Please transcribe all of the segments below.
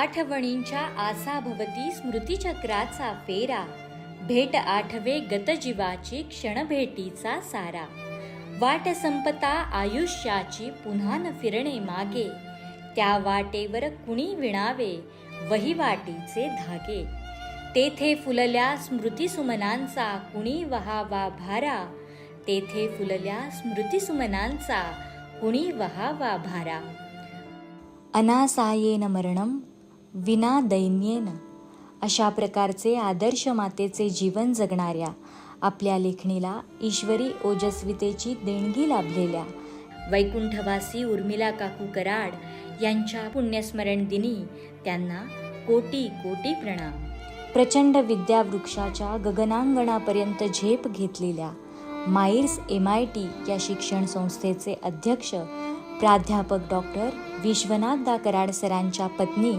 आठवणींच्या आसा भवती स्मृतिचक्राचा फेरा. भेट आठवे गतजीवाची क्षणभेटीचा सारा. वाट संपता आयुष्याची पुन्हा न फिरणे मागे. त्या वाटेवर कुणी विणावे वहिवाटीचे धागे. तेथे फुलल्या स्मृतिसुमनांचा कुणी वहावा भारा. तेथे फुलल्या स्मृतिसुमनांचा कुणी वहावा भारा. अनासायेन मरणं विना दैन्येन अशा प्रकारचे आदर्श मातेचे जीवन जगणाऱ्या आपल्या लेखणीला ईश्वरी ओजस्वितेची देणगी लाभलेल्या वैकुंठवासी उर्मिला काकू कराड यांच्या पुण्यस्मरण दिनी त्यांना कोटी कोटी प्रणाम. प्रचंड विद्यावृक्षाच्या गगनांगणापर्यंत झेप घेतलेल्या माईर्स एम आय टी या शिक्षण संस्थेचे अध्यक्ष प्राध्यापक डॉक्टर विश्वनाथ कराड सरांच्या पत्नी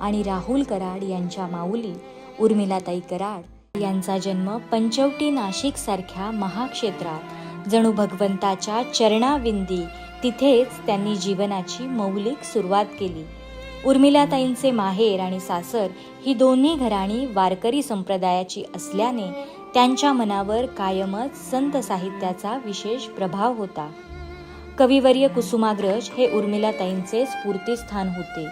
आणि राहुल कराड यांच्या माऊली उर्मिलाताई कराड यांचा जन्म पंचवटी नाशिक सारख्या महाक्षेत्रात. जणू भगवंताच्या चरणाविंदी तिथेच त्यांनी जीवनाची मौलिक सुरुवात केली. उर्मिलाताईंचे माहेर आणि सासर ही दोन्ही घराणी वारकरी संप्रदायाची असल्याने त्यांच्या मनावर कायमच संत साहित्याचा विशेष प्रभाव होता. कविवर्य कुसुमाग्रज हे उर्मिलाताईंचे स्फूर्तीस्थान होते.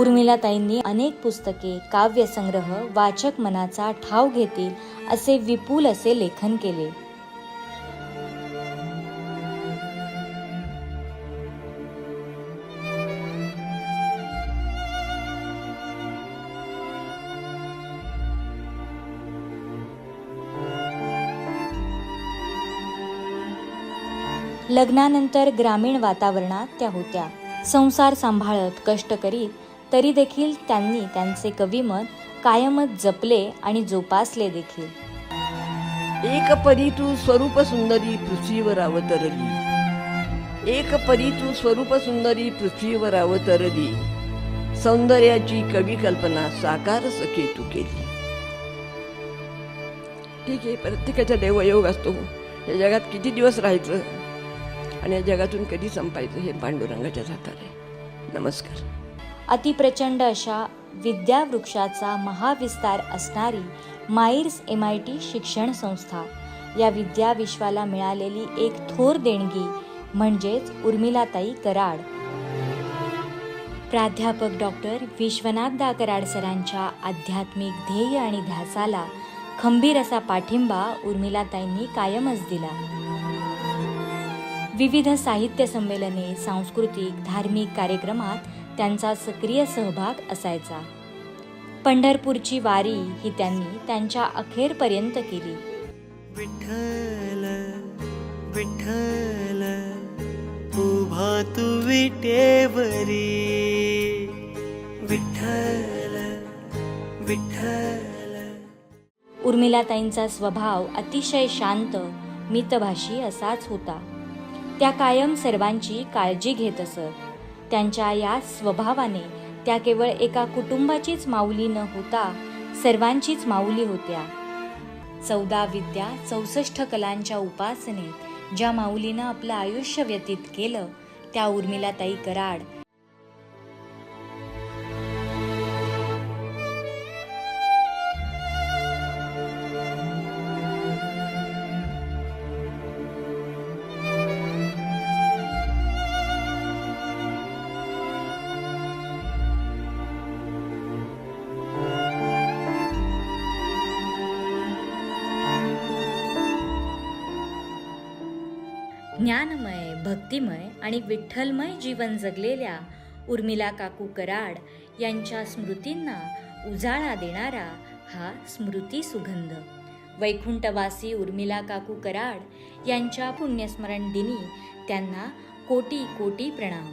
उर्मिलाताईंनी अनेक पुस्तके काव्यसंग्रह वाचक मनाचा ठाव घेतील असे विपुल असे लेखन केले. लग्नानंतर ग्रामीण वातावरणात त्या होत्या. संसार सांभाळत कष्ट करीत तरी देखील त्यांनी त्यांचे कविमत कायमच जपले आणि जोपासले देखील. एक परी तू स्वरूप सुंदरी पृथ्वीवर अवतरली. एक परी तू स्वरूप सुंदरी पृथ्वीवर अवतरली. सौंदर्याची कवी कल्पना साकार सखे तू केली. ठीक आहे प्रत्येकाचा देवयोग असतो हो. या जगात किती दिवस राहायचं? आणि या जगातून कधी संपायचं हे पांडुरंगाच्या हातात आहे. नमस्कार. अतिप्रचंड अशा विद्यावृक्षाचा महाविस्तार असणारी माईर्स एम आय टी शिक्षण संस्था या विद्याविश्वाला मिळालेली एक थोर देणगी म्हणजेच उर्मिलाताई कराड. प्राध्यापक डॉक्टर विश्वनाथ दा कराड सरांच्या आध्यात्मिक ध्येय आणि ध्यासाला खंबीर असा पाठिंबा उर्मिलाताईंनी कायमच दिला. विविध साहित्य संमेलने सांस्कृतिक धार्मिक कार्यक्रमात त्यांचा सक्रिय सहभाग असायचा. पंढरपूरची वारी ही त्यांनी त्यांच्या अखेरपर्यंत केली. विठ्ठल विठ्ठल उभा तू विटेवरी. विठ्ठल विठ्ठल. उर्मिलाताईंचा स्वभाव अतिशय शांत मितभाषी असाच होता. त्या कायम सर्वांची काळजी घेत असत. त्यांच्या या स्वभावाने त्या केवळ एका कुटुंबाचीच माऊली न होता सर्वांचीच माऊली होत्या. चौदा विद्या चौसष्ट कलांच्या उपासनेत ज्या माऊलीनं आपलं आयुष्य व्यतीत केलं त्या उर्मिलाताई कराड ज्ञानमय भक्तिमय आणि विठ्ठलमय जीवन जगलेल्या उर्मिला काकू कराड यांच्या स्मृतींना उजाळा देणारा हा स्मृती सुगंध. वैकुंठवासी उर्मिला काकू कराड यांच्या पुण्यस्मरण दिनी त्यांना कोटी कोटी प्रणाम.